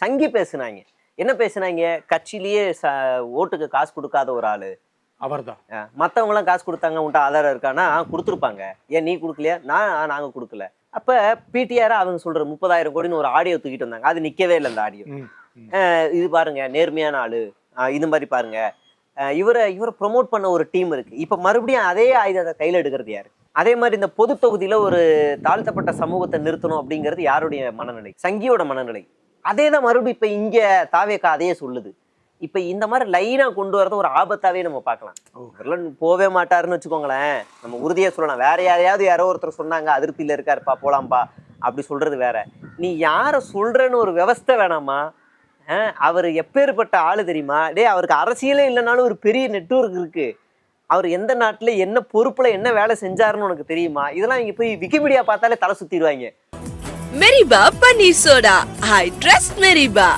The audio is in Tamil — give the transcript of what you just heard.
சங்கி பேசுனாங்க. என்ன பேசுனாங்க? கட்சியிலேயே ச ஓட்டுக்கு காசு கொடுக்காத ஒரு ஆளு. அவர்தான். அஹ் மத்தவங்கலாம் காசு கொடுத்தாங்க உன்ட்ட ஆதாரம் இருக்கானா கொடுத்துருப்பாங்க. ஏன் நீ கொடுக்கலையா? நான் ஆ, நாங்க கொடுக்கல. அப்ப பிடிஆர் அவங்க சொல்ற முப்பதாயிரம் கோடின்னு ஒரு ஆடியோ தூக்கிட்டு வந்தாங்க. அது நிக்கவே இல்லை அந்த ஆடியோ. இது பாருங்க நேர்மையான ஆளு. இது மாதிரி பாருங்க. இவரை இவரை ப்ரொமோட் பண்ண ஒரு டீம் இருக்கு. இப்ப மறுபடியும் அதே ஆயுதத்தை கையில எடுக்கிறது யாரு? அதே மாதிரி இந்த பொது தொகுதியில ஒரு தாழ்த்தப்பட்ட சமூகத்தை நிறுத்தணும் அப்படிங்கிறது யாருடைய மனநிலை? சங்கியோட மனநிலை. அதே தான் மறுபடியும் இப்ப இங்க தாவேக்கா அதையே சொல்லுது. இப்ப இந்த மாதிரி லைனா கொண்டு வரத ஒரு ஆபத்தாவே நம்ம பார்க்கலாம். இவரெல்லாம் போவே மாட்டாருன்னு வச்சுக்கோங்களேன். நம்ம உறுதியா சொல்லலாம். வேற யாரையாவது யாரோ ஒருத்தர் சொன்னாங்க அதிருப்தியில இருக்காருப்பா போலாம்பா அப்படி சொல்றது வேற. நீ யார சொல்றன்னு ஒரு விவஸ்தை வேணாமா? அவர் எப்பேற்பட்ட ஆளு தெரியுமா? டேய் அவருக்கு அரசியலே இல்லைனாலும் ஒரு பெரிய நெட்வொர்க் இருக்கு. அவர் எந்த நாட்டுல என்ன பொறுப்புல என்ன வேலை செஞ்சாருன்னு உனக்கு தெரியுமா? இதெல்லாம் இங்க போய் விக்கிபீடியா பார்த்தாலே தலை சுத்திடுவாங்க. மெரிபா பன்னீர் சோடா ஐ ட்ரஸ்ட் மெரிபா